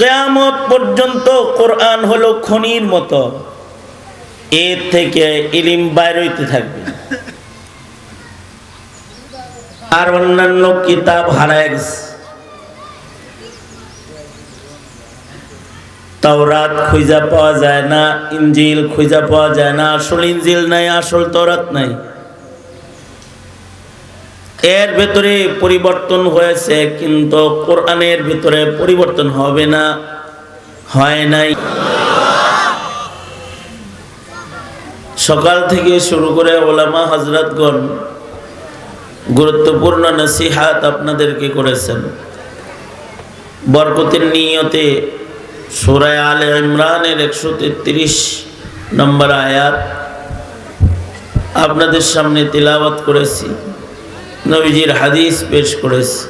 কেয়ামত পর্যন্ত কোরআন হলো খনির মতো। এর থেকে ইলিম বাইর হইতে থাকবে। আর অন্যান্য কিতাব হারায় গেছে। তাওরাত খুঁজা পাওয়া যায় না ইঞ্জিল খুঁজা পাওয়া যায় না, আসল ইঞ্জিল নাই, আসল তরাত নাই। এর ভেতরে পরিবর্তন হয়েছে, কিন্তু কোরআনের ভিতরে পরিবর্তন হবে না, হয় নাই। সকাল থেকে শুরু করে ওলামা হজরতগণ গুরুত্বপূর্ণ নসিহাত আপনাদেরকে করেছেন। বরকতের নিয়তে সুরায় আলে ইমরানের একশো তেত্রিশ নম্বর আয়াত আপনাদের সামনে তিলাওয়াত করেছি। নবীজির হাদিস পেশ করেছি।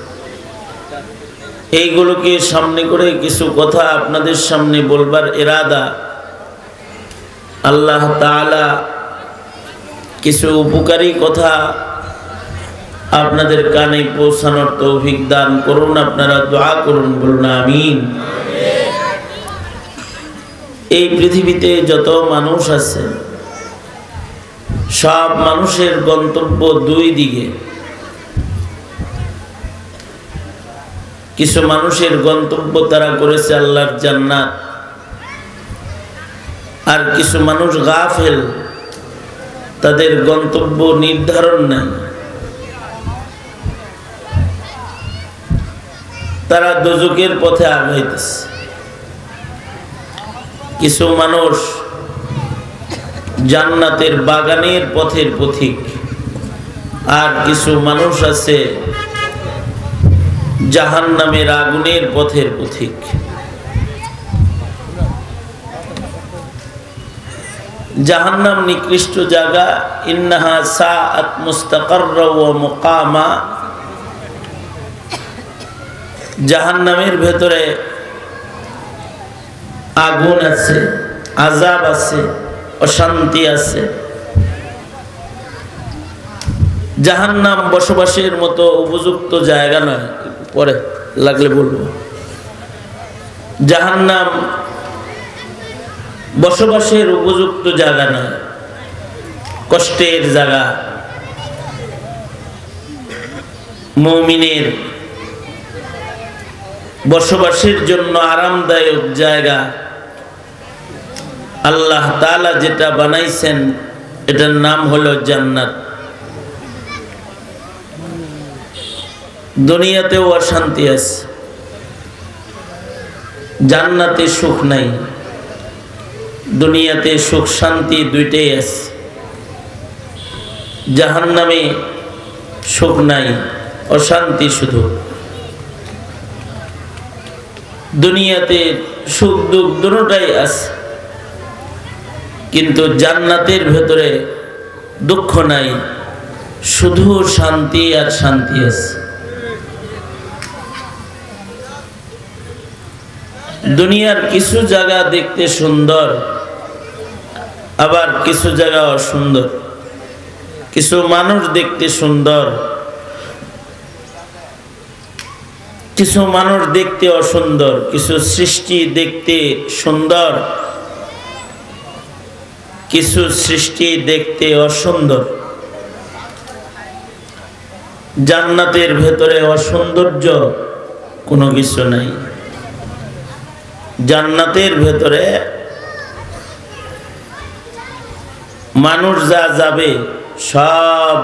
এইগুলোকে সামনে করে কিছু কথা আপনাদের সামনে বলবার এরাদা। আল্লাহ তাআলা কিছু উপকারী কথা আপনাদের কানে পৌঁছানোর তৌফিক দান করুন, আপনারা দোয়া করুন, বলুন আমিন। এই পৃথিবীতে যত মানুষ আছে, সব মানুষের গন্তব্য দুই দিকে। কিছু মানুষের গন্তব্য তারা করেছে আল্লাহর জান্নাত। আর কিছু মানুষ গা গাফেল, তাদের গন্তব্য নির্ধারণ নাই। তারা দোজকের পথে আগাইতেছে। কিছু মানুষ জান্নাতের বাগানের পথের পথিক, আর কিছু মানুষ আছে জাহান নামের আগুনের পথের পথিক। জাহান্নাম নিকৃষ্ট জায়গা, ইন্নাহা সা আত্মস্তাকর মোকামা। জাহান্নামের ভেতরে আগুন আছে আজাব আছে, অশান্তি আছে। জাহান্নাম বসবাসের মতো উপযুক্ত জায়গা নয়। পরে লাগলে বলব। জাহান্নাম বসবাসের উপযুক্ত জায়গা নয়, কষ্টের জায়গা। মৌমিনের বসবাসের জন্য আরামদায়ক জায়গা। আল্লাহ তালা যেটা বানাইছেন, এটার নাম হলো জান্নাত। দুনিয়াতেও অশান্তি আছে। জান্নাতে সুখ নাই। দুনিয়াতে সুখ, শান্তি দুইটাই আছে। জাহান্নামে সুখ নাই, অশান্তি শুধু। দুনিয়াতে সুখ, দুঃখ দুটাই আছে। কিন্তু জান্নাতের ভেতরে দুঃখ নাই, শুধু শান্তি আর শান্তি আছে। দুনিয়ার কিছু জায়গা দেখতে সুন্দর, আবার কিছু জায়গা অসুন্দর কিছু মানুষ দেখতে সুন্দর, কিছু মানুষ দেখতে অসুন্দর, কিছু সৃষ্টি দেখতে সুন্দর, কিছু সৃষ্টি দেখতে অসুন্দর। জান্নাতের ভেতরে অসৌন্দর্য কোনো কিছু নাই। জান্নাতের ভেতরে মানুষ যা যাবে সব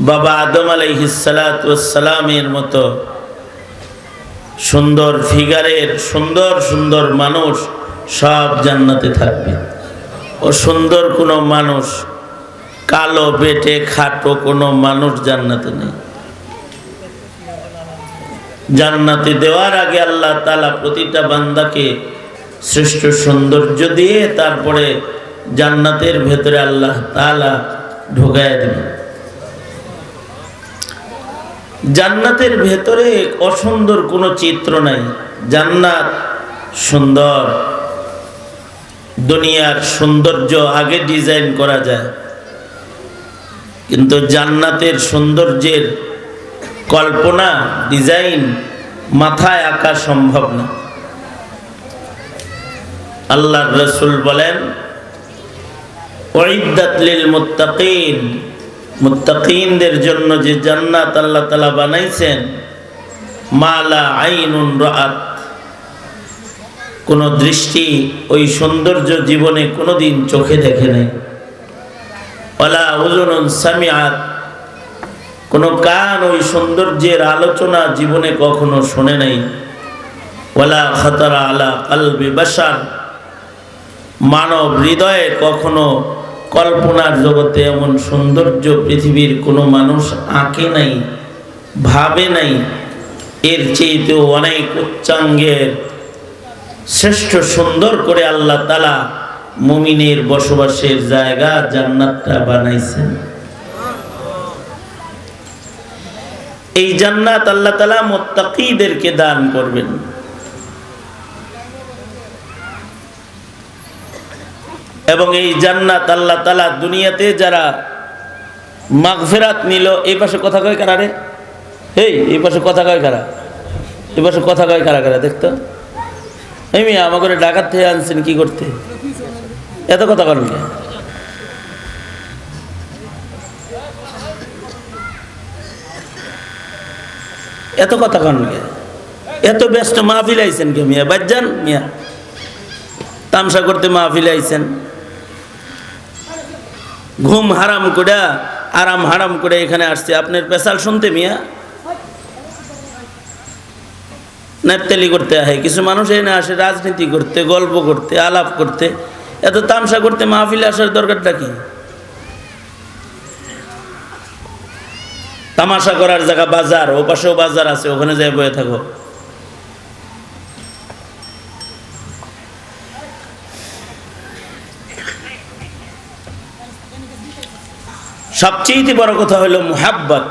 বাবা আদম আলাইহিসালামের মতো সুন্দর ফিগারের সুন্দর সুন্দর মানুষ সব জান্নাতে থাকবে। ও সুন্দর কোনো মানুষ, কালো বেটে খাটো কোনো মানুষ জান্নাতে নেই। জান্নাতে দেওয়ার আগে আল্লাহ তালা প্রতিটা বান্দাকে শ্রেষ্ঠ সৌন্দর্য দিয়ে তারপরে জান্নাতের ভেতরে আল্লাহ তালা ঢোকায় দেবেন। জান্নাতের ভেতরে অসুন্দর কোনো চিত্র নাই। জান্নাত সুন্দর। দুনিয়ার সৌন্দর্য আগে ডিজাইন করা যায়। কিন্তু জান্নাতের সৌন্দর্যের কল্পনা, ডিজাইন, মাথায় আঁকা সম্ভব না। আল্লাহ রসুল বলেন ওইদাত লিল মুত্তাকিন। মুত্তাকিনদের জন্য যে জান্নাত আল্লাহ তালা বানাইছেন মালা আইনুন রাত কোনো দৃষ্টি ওই সৌন্দর্য জীবনে কোনোদিন চোখে দেখে নাই। ওলা উজনুন সামিয়াত কোনো কান ওই সৌন্দর্যের আলোচনা জীবনে কখনো শোনে নাই। ওলা খতরা আলা কালবে বাসার মানব হৃদয়ে কখনো কল্পনার জগতে এমন সৌন্দর্য পৃথিবীর কোনো মানুষ আঁকে নাই, ভাবে নাই। এর চেয়েতেও অনেক উচ্চাঙ্গের শ্রেষ্ঠ সুন্দর করে আল্লাহ তালা মুমিনের বসবাসের জায়গা জান্নাতটা বানাইছেন। এই জান্নাত আল্লাহ তালা মোত্তাকিদেরকে দান করবেন। এবং এই জান্নাত আল্লাহ তালা দুনিয়াতে যারা মাগফেরাত নিল, এই পাশে কথা কয় কারা রে? এই এই পাশে কথা কয় কারা? এই পাশে কথা কয় কারা কারা, দেখতো? এই মেয়ে আমাকে ডাকাত থেকে আনছেন, কি করতে? এত কথা করেন এত কথা কন? এত ব্যস্ত মাহফিল আইছেন কে মিয়া? বাজ্জান মিয়া। তামসা করতে মাহফিল আইছেন। ঘুম হারাম করে আরাম হারাম করে এখানে আসছে। আপনার পেশাল শুনতে মিয়া? নেপতেলি করতে আহে। কিছু মানুষ এনে আসে রাজনীতি করতে, গল্প করতে, আলাপ করতে। এত তামসা করতে মাহফিলে আসার দরকারটা কি? তামাশা করার জায়গা বাজার, ও পাশেও বাজার আছে, ওখানে যাই বয়ে থাকো। সবচেয়ে বড় কথা হলো মোহাব্বত,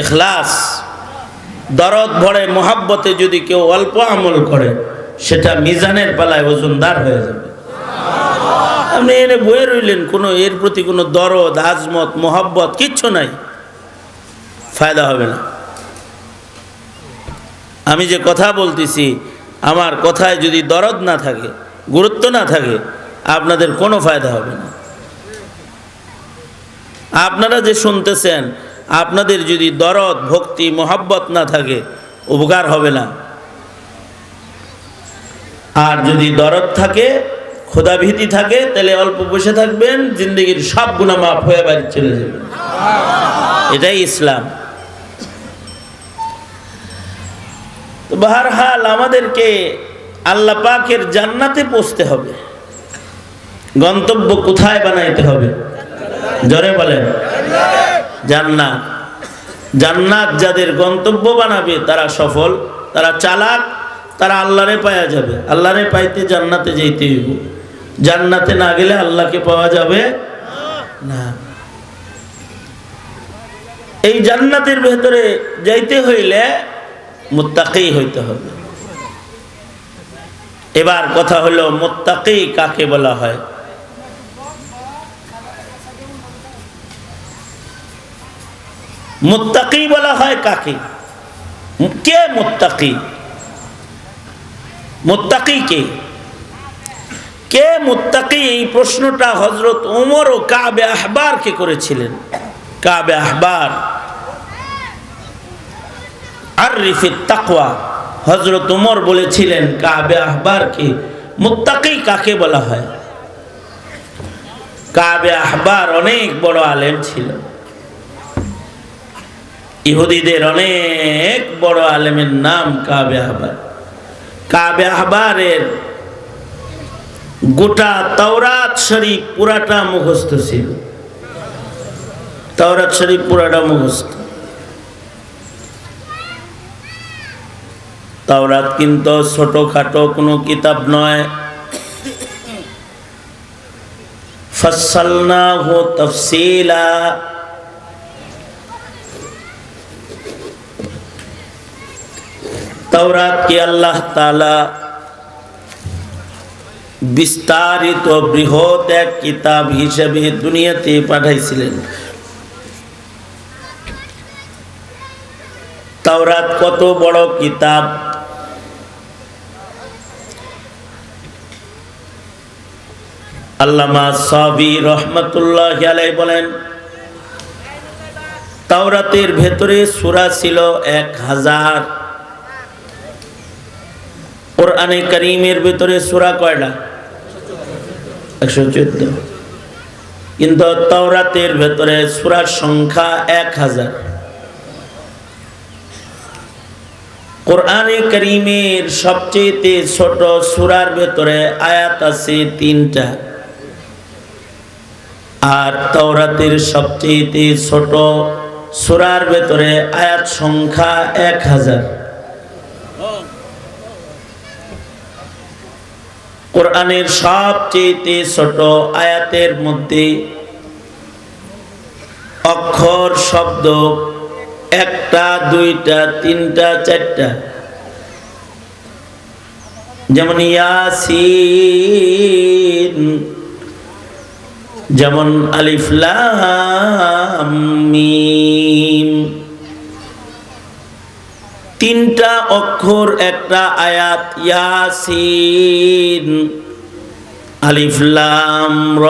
এখলাস। দরদ ভরে মোহাব্বতে যদি কেউ অল্প আমল করে, সেটা মিজানের পালায় ওজনদার হয়ে যাবে। আপনি এনে বয়ে রইলেন, কোনো এর প্রতি কোনো দরদ, আজমত, মোহাব্বত, কিচ্ছু নাই। ফায়দা হবে না। আমি যে কথা বলতেছি, আমার কথায় যদি দরদ না থাকে, গুরুত্ব না থাকে, আপনাদের কোনো ফায়দা হবে না। আপনারা যে শুনতেছেন, আপনাদের যদি দরদ, ভক্তি, মোহাব্বত না থাকে, উপকার হবে না। আর যদি দরদ থাকে, ক্ষুধাভীতি থাকে, তাহলে অল্প বসে থাকবেন, জিন্দগির সব গুণা মাফ হয়ে বাড়ি চলে যাবেন। এটাই ইসলাম। তো আমাদেরকে আল্লাহ পাকের জান্নাতে পৌঁছতে হবে। গন্তব্য কোথায় বানাইতে হবে? জরে বলেন। জান্নাত। জান্নাত যাদের গন্তব্য বানাবে, তারা সফল, তারা চালাক, তারা আল্লাহরে পাওয়া যাবে। আল্লাহরে পাইতে জান্নাতে যেতে হইব। জান্নাতে না গেলে আল্লাহকে পাওয়া যাবে না। এই জান্নাতের ভেতরে যাইতে হইলে মুত্তাকি হইতে হবে। এবার কথা হলো মুত্তাকি কাকে বলা হয়? মুত্তাকি বলা হয় কাকে? কে মুত্তাকি? মুত্তাকি কে? কে মুত্তাকি? এই প্রশ্নটা হজরত ওমর ও কাবে আহবারকে করেছিলেন। কাবে আহবার আর রিফিত তাকওয়া। হজরত উমর বলেছিলেন, কাবে আহবারকে মুত্তাকি কাকে বলা হয়? কাবে আহবার অনেক বড় আলেম ছিল। ইহুদিদের অনেক বড় আলেমের নাম কাবে আহবার। কাবে আহবারের গোটা তাওরাত শরীফ পুরাটা মুখস্থ ছিল। তাওরাত শরীফ পুরাটা মুখস্থ। তাওরাত কিন্তু ছোটখাটো কোনো কিতাব নয়। ফসলনা হো তফসিলা। তাওরাতকে আল্লাহ তালা বিস্তারিত বৃহৎ এক কিতাব হিসেবে দুনিয়াতে পাঠাইছিলেন। তাওরাত কত বড় কিতাব? আল্লামা সাবি রহমতুল্লাহ আলাই বলেন, তাওরাতের ভেতরে সূরা ছিল এক হাজার। কোরআনে করিমের ভেতরে সূরা কয়টা? একশো চোদ্দ। কিন্তু তাওরাতের ভেতরে সুরার সংখ্যা এক হাজার। কোরআনে করিমের সবচেয়ে ছোট সুরার ভেতরে আয়াত আছে তিনটা। আর তাওরাতের সবচেয়ে ছোট সুরার ভেতরে আয়াত সংখ্যা এক হাজার। কোরআনের সবচেয়ে ছোট আয়াতের মধ্যে অক্ষর, শব্দ একটা, দুইটা, তিনটা, চারটা। যেমন ইয়াসিন যেমন আলিফলাম তিনটা অক্ষর, একটা আয়াত, ইয়াসিন আলিফলাম র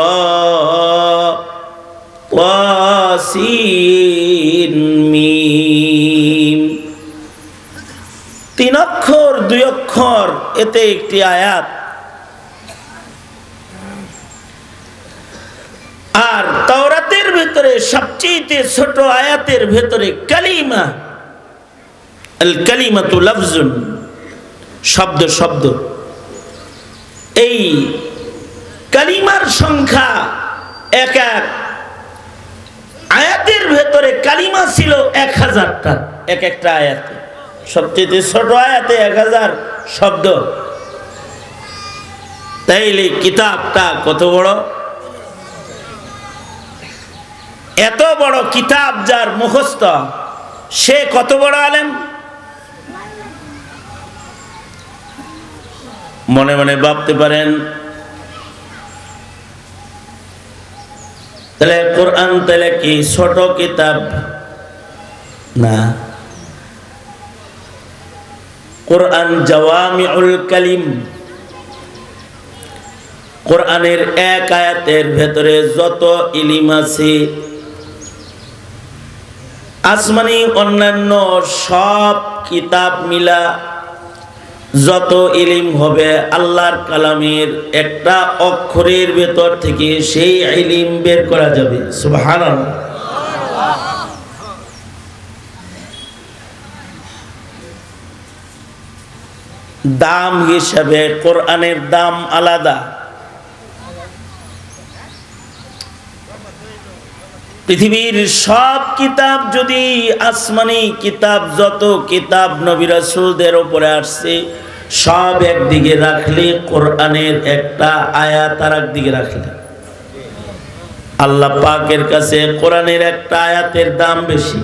তিন অক্ষর, দুই অক্ষর, এতে একটি আয়াত। আর তাওরাতের ভেতরে সবচেয়ে ছোট আয়াতের ভেতরে কালিমা, আল কালিমাতু লাফজুন, শব্দ শব্দ। এই কালিমার সংখ্যা এক এক। আয়াতের ভেতরে কালিমা ছিল এক হাজারটা, এক একটা আয়াতে। সবচেয়ে ছোট আয়াতে এক হাজার শব্দ। তাইলে কিতাবটা কত বড়? এত বড় কিতাব যার মুখস্থ, সে কত বড় আলেম? মনে মনে ভাবতে পারেন, তাহলে কোরআন তাহলে কি ছোট কিতাব? না। কোরআন জওয়ামিউল কালিম, কোরআনের এক আয়াতের ভেতরে যত ইলিম আছে আসমানি অন্যান্য সব কিতাব মিলা যত ইলিম হবে আল্লাহর কালামের একটা অক্ষরের ভেতর থেকে সেই ইলিম বের করা যাবে। সুবহান দাম হিসাবে কোরআনের দাম আলাদা। পৃথিবীর সব কিতাব যদি আসমানি কিতাব, যত কিতাব নবী রাসূলদের উপরে আসছে, সব একদিকে রাখলে কোরআনের একটা আয়াত আর একদিকে রাখলে। আল্লাহ পাকের কাছে কোরআনের একটা আয়াতের দাম বেশি।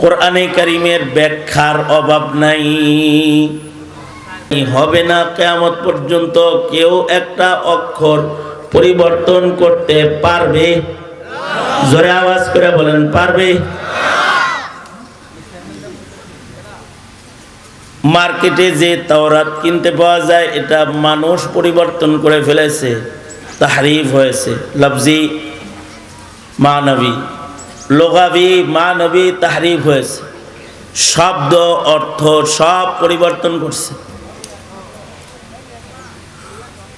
কোরআনে কারিমের ব্যাখ্যার অভাব নাই। হবে না কেয়ামত পর্যন্ত কেউ একটা অক্ষর পরিবর্তন করতে পারবে? জোরে আওয়াজ করে বলেন, পারবে? মার্কেটে যে তাওরাত কিনতে পাওয়া যায়, এটা মানুষ পরিবর্তন করে ফেলেছে, তাহারিফ হয়েছে। লফজি মানবী। লোগাবি, মানবী তাহারিফ হয়েছে। শব্দ, অর্থ সব পরিবর্তন করছে।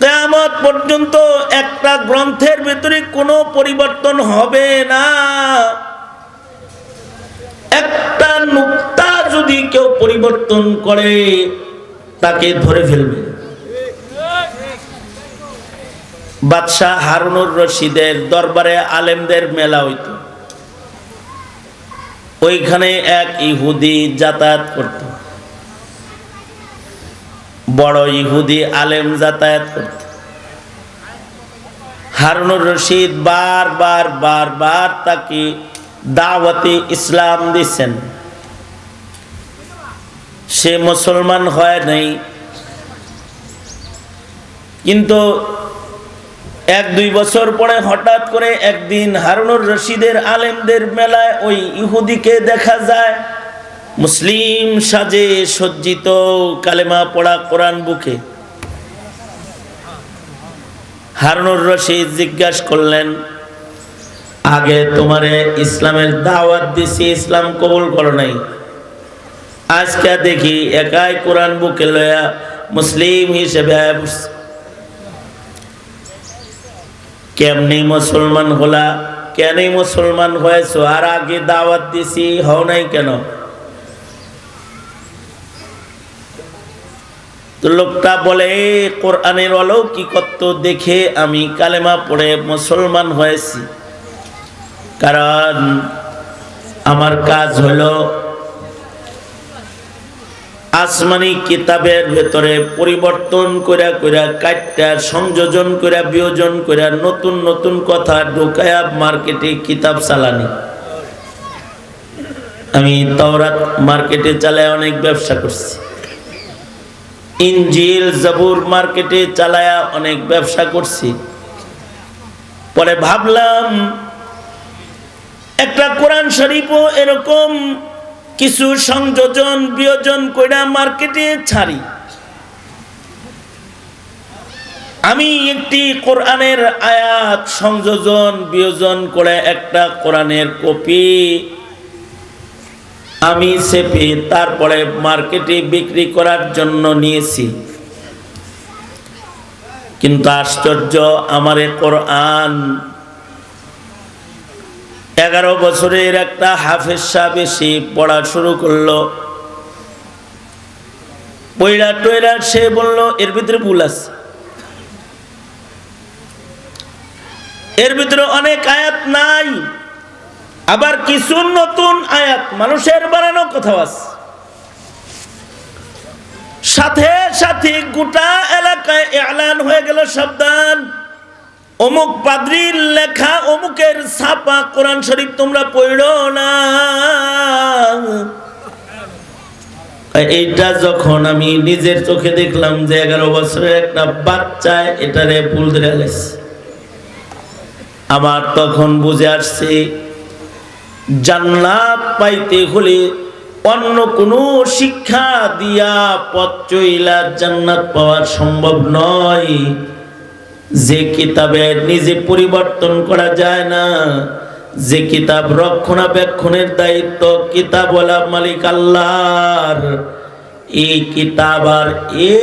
কেয়ামত পর্যন্ত একটা গ্রন্থের ভেতরে কোনো পরিবর্তন হবে না। একটা নুক্তা যদি কেউ পরিবর্তন করে, তাকে ধরে ফেলবে। বাদশাহ হারুনুর রশিদের দরবারে আলেমদের মেলা হইত। ওইখানে এক ইহুদি যাতায়াত করত। বড় ইহুদি আলেম যাতায়াত করত। হারুনুর রশিদ বার বার বার বার তাকে দাওয়াতি ইসলাম দিচ্ছেন। সে মুসলমান হয় নাই। কিন্তু এক দুই বছর পরে হঠাৎ করে একদিন হারুনুর রশিদের আলেমদের মেলায় ওই ইহুদিকে দেখা যায় মুসলিম সাজে সজ্জিত কালেমা পড়া কোরআন বুকে হারুনুর রশিদ জিজ্ঞাসা করলেন, আগে তোমারে ইসলামের দাওয়াত দিছি, ইসলাম কবুল করো নাই আজকে দেখি একাই কোরআন বুকে লয়া মুসলিম হিসেবে। কেমনি মুসলমান হলা? কেন মুসলমান হয়েছো? আর আগে দাওয়াত দিছি হও নাই কেন? তো লোকটা বলে "এ, কোরআনের অলৌকিকত্ব দেখে আমি কালেমা পড়ে মুসলমান হয়েছি। কারণ আমার কাজ হলো আসমানি কিতাবের ভেতরে পরিবর্তন কইরা কইরা কাটটা, সংযোজন কইরা, বিয়োজন কইরা নতুন নতুন কথা ঢুকায়া মার্কেটে কিতাব চালানি। আমি তওরাত মার্কেটে চালায় অনেক ব্যবসা করছি। ইঞ্জিল জাবুর মার্কেটে চালায়া অনেক ব্যবসা করছি। পরে ভাবলাম, একটা কোরআন শরীফও এরকম কিছু সংযোজন, বিয়োজন কইরা মার্কেটে ছাড়ি। আমি একটি কোরআনের আয়াত, সংযোজন, বিয়োজন করে একটা কোরআনের কপি আমি চেপে তারপরে মার্কেটে বিক্রি করার জন্য নিয়েছি। কিন্তু আশ্চর্য, আমার কোরআন এগারো বছরের একটা হাফেজ সাহেব এসে পড়া শুরু করল। পইরা টইরা সে বলল, এর ভিতরে ভুল আছে। এর ভিতরে অনেক আয়াত নাই, আবার কিছু নতুন আয়াত, মানুষের বানানো কথা আছে। সাথে সাথে গোটা এলাকায় এলান হয়ে গেল সাবধান। অমুক পাদ্রির লেখা অমুকের ছাপা কোরআন শরীফ তোমরা পড়ো না। এইটা যখন আমি নিজের চোখে দেখলাম যে এগারো বছরের একটা বাচ্চায় এটারে ভুল ধরে গেছে আমার তখন বুঝে আসছে, জান্নাত পাইতে হলে অন্য কোনো শিক্ষা দিয়া পথ চইলা জান্নাত পাওয়া সম্ভব নয়। যে কিতাবের নিজে পরিবর্তন করা যায় না, যে কিতাব রক্ষণাবেক্ষণের দায়িত্ব কিতাবওয়ালা মালিক আল্লাহর। এই কিতাব আর এ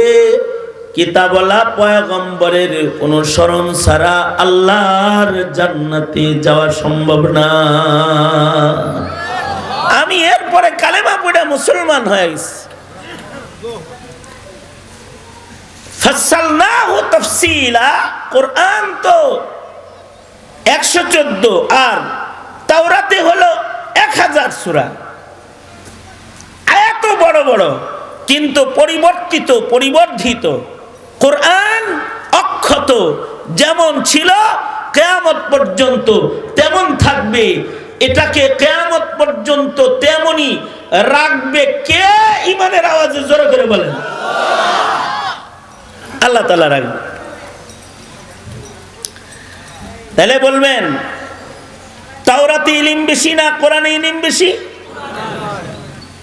কিতাবওয়ালা পয়গম্বরের অনুসরণ ছাড়া আল্লাহর জান্নাতে যাওয়া সম্ভব না। আমি এরপরে কালেমা পড়ে মুসলমান হয়ে ফাসালনাহু তাফসীলা কোরআন তো একশো চোদ্দ আর তাওরাতে এক হাজার এত বড় বড়, কিন্তু পরিবর্তিত, পরিবর্ধিত কোরআন অক্ষত যেমন ছিল কেয়ামত পর্যন্ত তেমন থাকবে। এটাকে কেয়ামত পর্যন্ত তেমনি রাখবে কে? ইমানের আওয়াজে জোরে করে বলেন। আল্লাহ তালা রাখবে। তাহলে বলবেন, তাওরাতে ইলিম বেশি না কোরআনে ইলিম বেশি?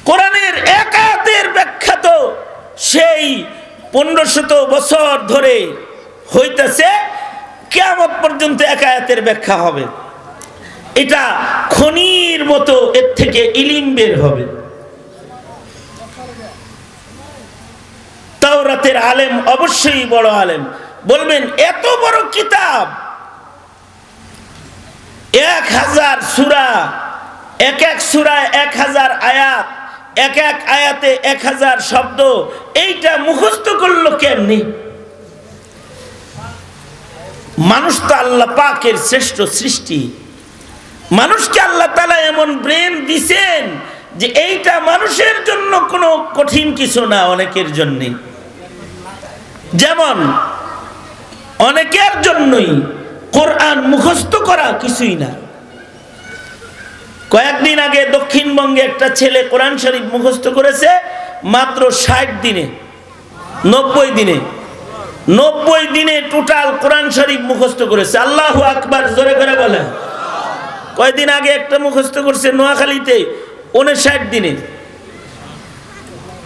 কোরআনের এক আয়াতের ব্যাখ্যা তো সেই পনেরো শত বছর ধরে হইতেছে কেমন পর্যন্ত একায়াতের ব্যাখ্যা হবে। এটা খনির মতো এর থেকে ইলিম বের হবে। তাওরাতের আলেম অবশ্যই বড় আলেম। বলবেন, এত বড় কিতাব? এক হাজার সুরা, এক এক সুরায় এক হাজার আয়াত, এক এক আয়াতে এক হাজার শব্দ, এইটা মুখস্থ করল কেমনি? মানুষ তো আল্লাহ পাকের শ্রেষ্ঠ সৃষ্টি। মানুষকে আল্লাহ তালা এমন ব্রেন দিছেন যে এইটা মানুষের জন্য কোনো কঠিন কিছু না অনেকের জন্যে। যেমন, অনেকের জন্যই কোরআন মুখস্থ করা কিছুই না। কয়েকদিন আগে দক্ষিণবঙ্গে একটা ছেলে কোরআন শরীফ মুখস্থ করেছে মাত্র ষাট দিনে, নব্বই দিনে। নব্বই দিনে টোটাল কোরআন শরীফ মুখস্থ করেছে। আল্লাহ আকবার, জোরে করে বলে কয়েকদিন আগে একটা মুখস্থ করছে নোয়াখালীতে, উনষাট দিনে।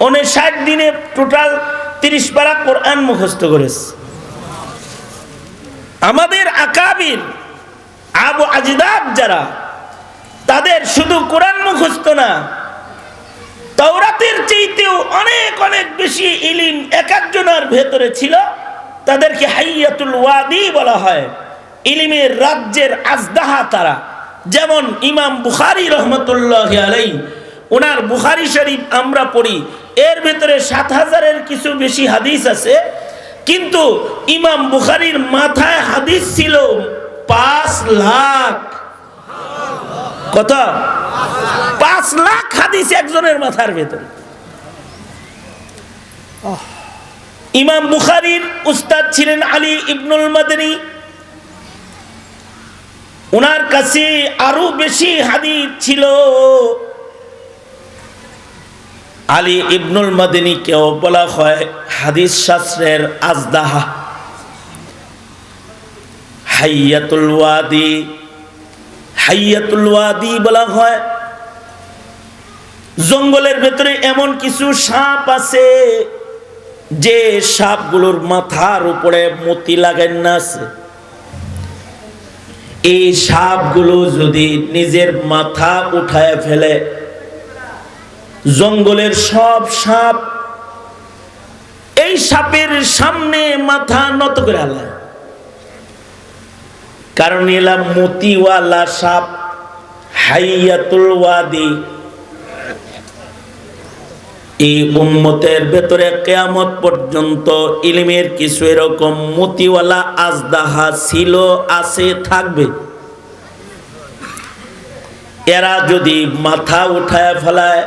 উনষাট দিনে টোটাল তিরিশ পারা কোরআন মুখস্থ করেছে। আমাদের আকাবির আবু আজিদাব যারা, তাদের শুধু কোরআন মুখস্থ না, তওরাতের চাইতেও অনেক অনেক বেশি ইলিম এক একজনের ভেতরে ছিল, তাদেরকে হাইয়াতুল ওয়াদি বলা হয়। ইলিমের রাজ্যের আজদাহা তারা। যেমন ইমাম বুখারি রহমতুল্লাহ আলাই ওনার বুখারি শরীফ আমরা পড়ি এর ভেতরে সাত হাজারের কিছু বেশি হাদিস আছে, কিন্তু ইমাম বুখারির মাথায় হাদিস ছিল পাঁচ লাখ। কত? পাঁচ লাখ হাদিস একজনের মাথার ভেতরে। ইমাম বুখারির উস্তাদ ছিলেন আলী ইবনুল মাদানী। ওনার কাছে আরও বেশি হাদিস ছিল। আলী ইবনুল মাদিনীকেও বলা হয় হাদিস শাস্ত্রের আজদাহা। হাইয়াতুল ওয়াদি হাইয়াতুল ওয়াদি বলা হয়, জঙ্গলের ভেতরে এমন কিছু সাপ আছে যে সাপগুলোর মাথার উপরে মতি লাগান না আছে। এই সাপগুলো যদি নিজের মাথা উঠায় ফেলে জঙ্গলের সব সাপ, এই সাপের সামনে মাথা নত করে আলায় কারণ এলাম মতিওয়ালা সাপ, হাইয়াতুল ওয়াদি। এই উম্মতের ভেতরে কেয়ামত পর্যন্ত ইলিমের কিছু এরকম মতিওয়ালা আজদাহা ছিল, আছে, থাকবে। এরা যদি মাথা উঠায় ফেলায়